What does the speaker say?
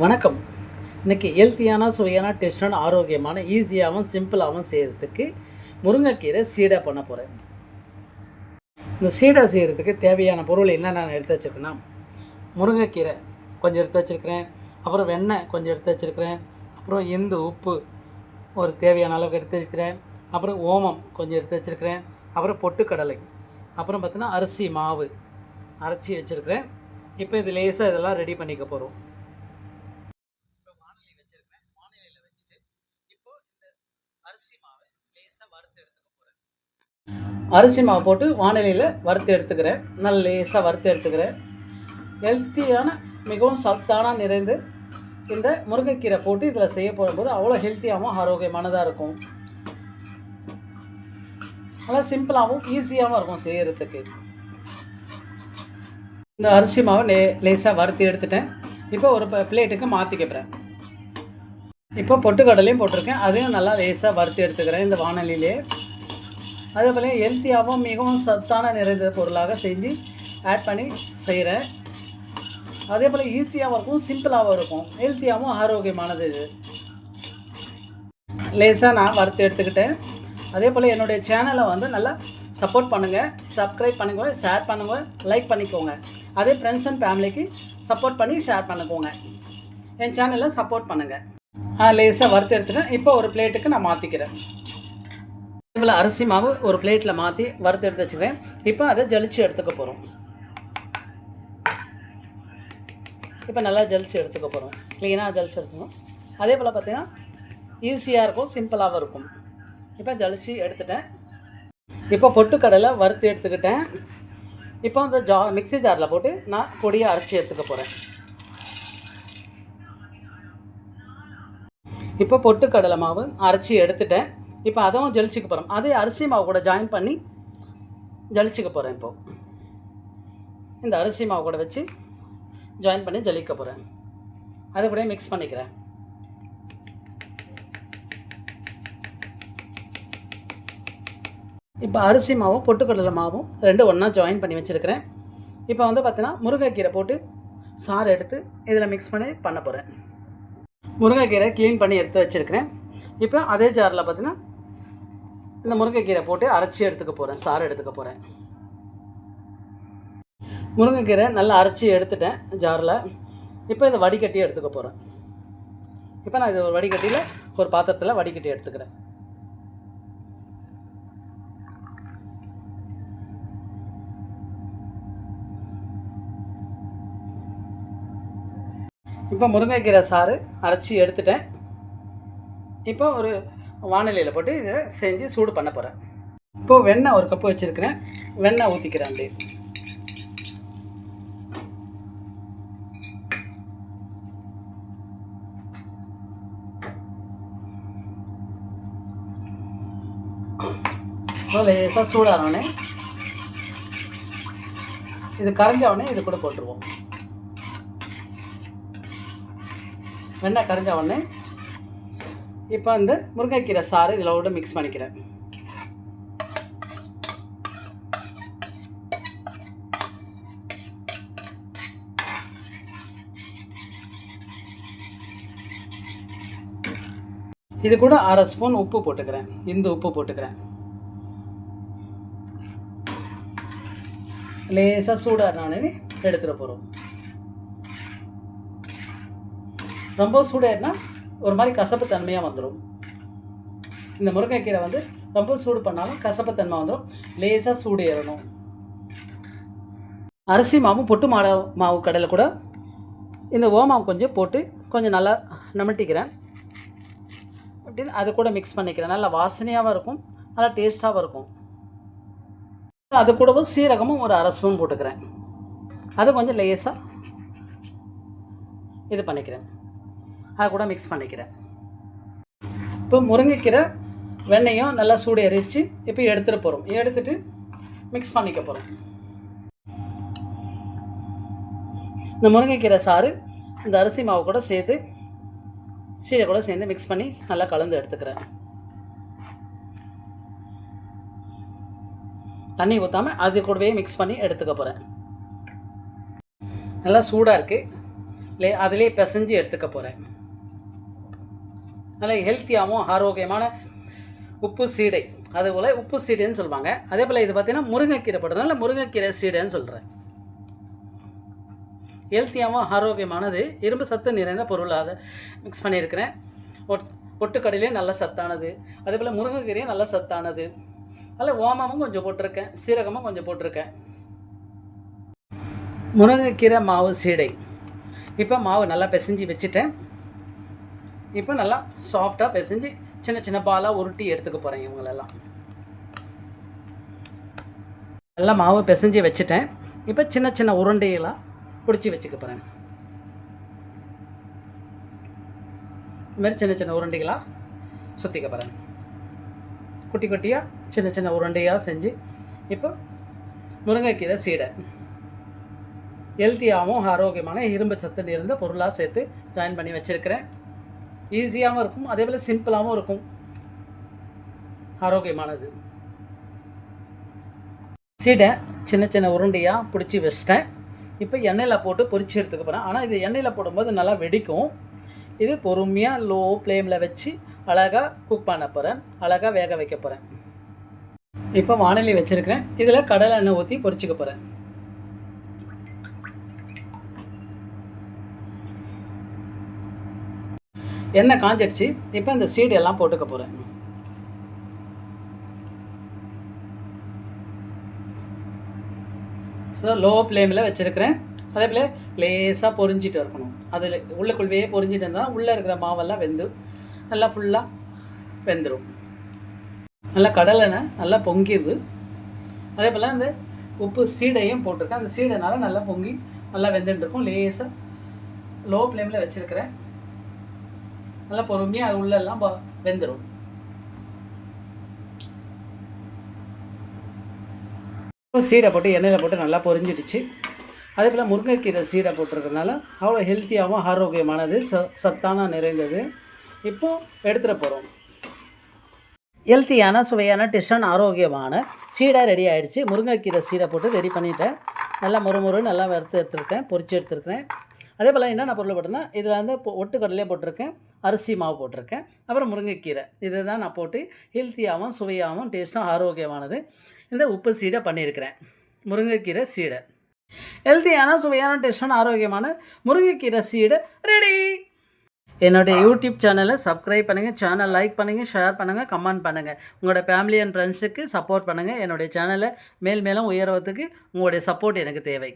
வணக்கம். இன்னைக்கு ஹெல்த்தியான சுவையான டேஸ்டான ஆரோக்கியமான ஈஸியாகவும் சிம்பிளாகவும் செய்கிறதுக்கு முருங்கைக்கீரை சீடை பண்ண போகிறேன் இந்த சீடை செய்கிறதுக்கு தேவையான பொருள் என்ன நான் எடுத்து வச்சுருக்கேன்னா முருங்கைக்கீரை கொஞ்சம் எடுத்து வச்சுருக்கிறேன். அப்புறம் வெண்ணெய் கொஞ்சம் எடுத்து வச்சுருக்கிறேன். அப்புறம் இந்து உப்பு ஒரு தேவையான அளவுக்கு எடுத்து வச்சுக்கிறேன் அப்புறம் ஓமம் கொஞ்சம் எடுத்து வச்சுருக்கிறேன். அப்புறம் பொட்டுக்கடலை. அப்புறம் பார்த்தீங்கன்னா அரிசி மாவு அரைச்சி வச்சுருக்கிறேன். இப்போ இது லேசாக இதெல்லாம் ரெடி பண்ணிக்க போகிறோம் இப்போ வானொலி வச்சிருக்கேன் வானொலியில் வச்சுட்டு இப்போ இந்த அரிசி மாவை லேசாக வறுத்து எடுத்துக்க போகிறேன் அரிசி மாவு போட்டு வானிலையில் வறுத்து எடுத்துக்கிறேன். நல்ல லேசாக வறுத்து எடுத்துக்கிறேன். ஹெல்த்தியான மிகவும் சத்தான நிறைந்து இந்த முருங்கைக்கீரை போட்டு இதில் செய்ய போகும்போது அவ்வளோ ஹெல்த்தியாகவும் ஆரோக்கியமானதாக இருக்கும். நல்லா சிம்பிளாகவும் ஈஸியாகவும் இருக்கும் செய்கிறதுக்கு இந்த அரிசி மாவை லே லேசாக வறுத்து எடுத்துட்டேன். இப்போ ஒரு பிளேட்டுக்கு மாற்றிக்கப்பறேன் இப்போ பொட்டுக்கடலையும் போட்டிருக்கேன். அதையும் நல்லா லேசாக வறுத்து எடுத்துக்கிறேன் இந்த வானொலியிலே. அதே போல் ஹெல்த்தியாகவும் மிகவும் சத்தான நிறைந்த பொருளாக செஞ்சு ஆட் பண்ணி செய்கிறேன் அதே போல் ஈஸியாகவும் இருக்கும் சிம்பிளாகவும் இருக்கும். ஹெல்த்தியாகவும் ஆரோக்கியமானது இது. லேசாக நான் வறுத்து எடுத்துக்கிட்டேன். அதே போல் என்னுடைய சேனலை வந்து நல்லா சப்போர்ட் பண்ணுங்கள் சப்ஸ்கிரைப் பண்ணுங்க ஷேர் பண்ணுங்க லைக் பண்ணிக்கோங்க. அதே ஃப்ரெண்ட்ஸ் அண்ட் ஃபேமிலிக்கு சப்போர்ட் பண்ணி ஷேர் பண்ணிக்கோங்க. என் சேனலை சப்போர்ட் பண்ணுங்கள் ஆ லேசாக வறுத்து எடுத்துட்டேன். இப்போ ஒரு பிளேட்டுக்கு நான் மாற்றிக்கிறேன் இவ்வளோ அரிசி மாவு ஒரு பிளேட்டில் மாற்றி வறுத்து எடுத்து வச்சுக்கிறேன். இப்போ அதை ஜலிச்சு எடுத்துக்க போகிறோம் இப்போ நல்லா ஜலிச்சு எடுத்துக்க போகிறோம் க்ளீனாக ஜலிச்சு எடுத்துக்கணும். அதே போல் பார்த்தீங்கன்னா ஈஸியாக இருக்கும் சிம்பிளாகவும் இருக்கும். இப்போ ஜலிச்சு எடுத்துட்டேன். இப்போ பொட்டுக்கடலை வறுத்து எடுத்துக்கிட்டேன். இப்போ அந்த ஜா மிக்ஸி ஜாரில் போட்டு நான் பொடியை அரைச்சி எடுத்துக்க போகிறேன் இப்போ பொட்டுக்கடலை மாவு அரைச்சி எடுத்துட்டேன். இப்போ அதுவும் ஜலிச்சுக்க போகிறோம் அதே அரிசி மாவு கூட ஜாயின் பண்ணி ஜலிச்சுக்க போகிறேன் இப்போது இந்த அரிசி மாவு கூட வச்சு ஜாயின் பண்ணி ஜலிக்க போகிறேன் அது கூட மிக்ஸ் பண்ணிக்கிறேன். இப்போ அரிசி மாவும் பொட்டுக்கடலை மாவும் ரெண்டும் ஒன்றா ஜாயின் பண்ணி வச்சுருக்கிறேன். இப்போ வந்து பார்த்தீங்கன்னா முருங்கைக்கீரை போட்டு சாறு எடுத்து இதில் மிக்ஸ் பண்ணி பண்ண போகிறேன் முருங்கைக்கீரை க்ளீன் பண்ணி எடுத்து வச்சுருக்கிறேன். இப்போ அதே ஜாரில் பார்த்தீங்கன்னா இந்த முருங்கைக்கீரை போட்டு அரைச்சி எடுத்துக்க போகிறேன் சாறு எடுத்துக்க போகிறேன் முருங்கைக்கீரை நல்லா அரைச்சி எடுத்துட்டேன் ஜாரில் இப்போ இதை வடிகட்டி எடுத்துக்க போகிறேன் இப்போ நான் இது ஒரு வடிகட்டியில் ஒரு பாத்திரத்தில் வடிகட்டி எடுத்துக்கிறேன். இப்போ முருங்கைக்கீரை சாறு அரைச்சி எடுத்துட்டேன். இப்போ ஒரு வானிலையில் போட்டு இதை செஞ்சு சூடு பண்ண போகிறேன் இப்போது வெண்ணெய் ஒரு கப்பு வச்சுருக்கிறேன். வெண்ணெய் ஊற்றிக்கிறேன் அப்படியே. லேசாக சூடானோடனே இது கரைஞ்சவனே இது கூட போட்டுருவோம். வெண்ணெய் கரைஞ்ச உடனே இப்போ வந்து முருங்கைக்கீரை சாறு இதில் விட மிக்ஸ் பண்ணிக்கிறேன். இது கூட அரை ஸ்பூன் உப்பு போட்டுக்கிறேன். இந்த உப்பு போட்டுக்கிறேன். லேசாக சூடாறினே எடுத்துகிட்டு போகிறோம் ரொம்ப சூடாயிருனா ஒரு மாதிரி கசப்பு தன்மையாக வந்துடும் இந்த முருங்கைக்கீரை வந்து ரொம்ப சூடு பண்ணாலும் கசப்பு தன்மை வந்துடும் லேசாக சூடு ஏறணும். அரிசி மாவும் பொட்டு மாட மாவு கடையில் கூட இந்த ஓமாவு கொஞ்சம் போட்டு கொஞ்சம் நல்லா நமட்டிக்கிறேன். அப்படின்னு அது கூட மிக்ஸ் பண்ணிக்கிறேன். நல்லா வாசனையாகவும் இருக்கும். நல்லா டேஸ்ட்டாகவும் இருக்கும். அது கூடவும் சீரகமும் ஒரு அரை ஸ்பூன் போட்டுக்கிறேன். அது கொஞ்சம் லேசாக இது பண்ணிக்கிறேன். அது கூட மிக்ஸ் பண்ணிக்கிறேன். இப்போ முருங்கைக்கீரை வெண்ணையும் நல்லா சூடு எரிச்சு இப்போ எடுத்துகிட்டு போகிறோம் எடுத்துட்டு மிக்ஸ் பண்ணிக்க போகிறோம் இந்த முருங்கைக்கீரை சாறு இந்த அரிசி மாவு கூட சேர்த்து சீரை கூட சேர்ந்து மிக்ஸ் பண்ணி நல்லா கலந்து எடுத்துக்கிறேன். தண்ணி ஊற்றாமல் அது கூடவே மிக்ஸ் பண்ணி எடுத்துக்க போகிறேன் நல்லா சூடாக இருக்குது லே அதிலே பிசைஞ்சு எடுத்துக்க போகிறேன் நல்ல ஹெல்த்தியாகவும் ஆரோக்கியமான உப்பு சீடை. அதுபோல் உப்பு சீடைன்னு சொல்லுவாங்க. அதே போல் இது பார்த்தீங்கன்னா முருங்கைக்கீரை போடுறதுனால முருங்கைக்கீரை சீடைன்னு சொல்கிறேன் ஹெல்த்தியாகவும் ஆரோக்கியமானது இரும்பு சத்து நிறைந்த பொருள் அதை மிக்ஸ் பண்ணியிருக்கிறேன். ஒட் ஒட்டுக்கடையிலே நல்ல சத்தானது. அதே போல் முருங்கைக்கீரையும் நல்ல சத்தானது. அதில் ஓமமும் கொஞ்சம் போட்டிருக்கேன். சீரகமும் கொஞ்சம் போட்டிருக்கேன். முருங்கைக்கீரை மாவு சீடை. இப்போ மாவு நல்லா பிசைஞ்சு வச்சுட்டேன். இப்போ நல்லா சாஃப்டாக பிசைஞ்சு சின்ன சின்ன பாலாக உருட்டி எடுத்துக்க போகிறேன் இவங்களெல்லாம். நல்லா மாவு பிசைஞ்சு வச்சுட்டேன். இப்போ சின்ன சின்ன உருண்டைகளாக பிடிச்சி வச்சுக்க போகிறேன் இதுமாரி மாதிரி சின்ன சின்ன உருண்டைகளாக சுற்றிக்க போகிறேன் குட்டி குட்டியாக சின்ன சின்ன உருண்டையாக செஞ்சு இப்போ முருங்கைக்கீரை சீடை. ஹெல்த்தியாகவும் ஆரோக்கியமான இரும்பு சத்து நிறைந்த பொருளாக சேர்த்து ஜாயின் பண்ணி வச்சுருக்கிறேன். ஈஸியாகவும் இருக்கும் அதே போல் சிம்பிளாகவும் இருக்கும். ஆரோக்கியமானது. சீடை சின்ன சின்ன உருண்டையாக பிடிச்சி வச்சிட்டேன். இப்போ எண்ணெயில் போட்டு பொறிச்சு எடுத்துக்க போகிறேன் ஆனால் இது எண்ணெயில் போடும்போது நல்லா வெடிக்கும். இது பொறுமையாக லோ ஃப்ளேமில் வச்சு அழகாக குக் பண்ண போகிறேன் அழகாக வேக வைக்க போகிறேன் இப்போ வானிலை வச்சுருக்கிறேன். இதில் கடலை எண்ணெய் ஊற்றி பொறிச்சிக்க போகிறேன் எண்ணெய் காஞ்சிடுச்சு. இப்போ இந்த சீடு எல்லாம் போட்டுக்க போகிறேன் ஸோ லோ ஃப்ளேமில் வச்சுருக்கிறேன். அதே போல் லேசாக பொரிஞ்சிட்டு இருக்கணும். அதில் உள்ளுக்குள்ளவே பொரிஞ்சிட்டு இருந்தால் உள்ளே இருக்கிற மாவெல்லாம் வெந்து நல்லா ஃபுல்லாக வெந்துடும் நல்லா கடலெண்ணெய் நல்லா பொங்கிடுது அதே போல் அந்த உப்பு சீடையும் போட்டிருக்கேன். அந்த சீடைனால நல்லா பொங்கி நல்லா வெந்துட்டு இருக்கும். லேசாக லோ ஃப்ளேமில் வச்சுருக்கிறேன். நல்லா பொறுமையாக அது உள்ளெல்லாம் வெந்துடும் சீடை போட்டு எண்ணெயில் போட்டு நல்லா பொரிஞ்சிடுச்சு. அதே போல் முருங்கைக்கீரை சீடை போட்டிருக்கிறதுனால அவ்வளோ ஹெல்த்தியாகவும் ஆரோக்கியமானது ச சத்தான நிறைந்தது. இப்போ எடுத்துகிட்டு போகிறோம் ஹெல்த்தியான சுவையான டிஷன் ஆரோக்கியமான சீடை ரெடி ஆகிடுச்சு முருங்கைக்கீரை சீடை போட்டு ரெடி பண்ணிட்டேன். நல்லா முறுமுறு நல்லா வறுத்து எடுத்துருக்கேன் பொரிச்சு எடுத்துருக்கேன் அதே போல் என்னென்ன பொருள் போட்டேன்னா இதில் வந்து ஒட்டுக்கடலையே போட்டிருக்கேன். அரிசி மாவு போட்டிருக்கேன். அப்புறம் முருங்கைக்கீரை. இதை தான் நான் போட்டு ஹெல்த்தியாகவும் சுவையாகவும் டேஸ்ட்டும் ஆரோக்கியமானது. இந்த உப்பு சீடை பண்ணியிருக்கிறேன். முருங்கைக்கீரை சீடை. ஹெல்த்தியான சுவையான டேஸ்டான ஆரோக்கியமான முருங்கைக்கீரை சீடை ரெடி என்னுடைய யூடியூப் சேனலை சப்ஸ்கிரைப் பண்ணுங்கள் சேனல் லைக் பண்ணுங்கள் ஷேர் பண்ணுங்கள் கமெண்ட் பண்ணுங்கள் உங்களோட ஃபேமிலி அண்ட் ஃப்ரெண்ட்ஸுக்கு சப்போர்ட் பண்ணுங்கள் என்னுடைய சேனலை மேல் மேலும் உயர்வதுக்கு உங்களுடைய சப்போர்ட் எனக்கு தேவை.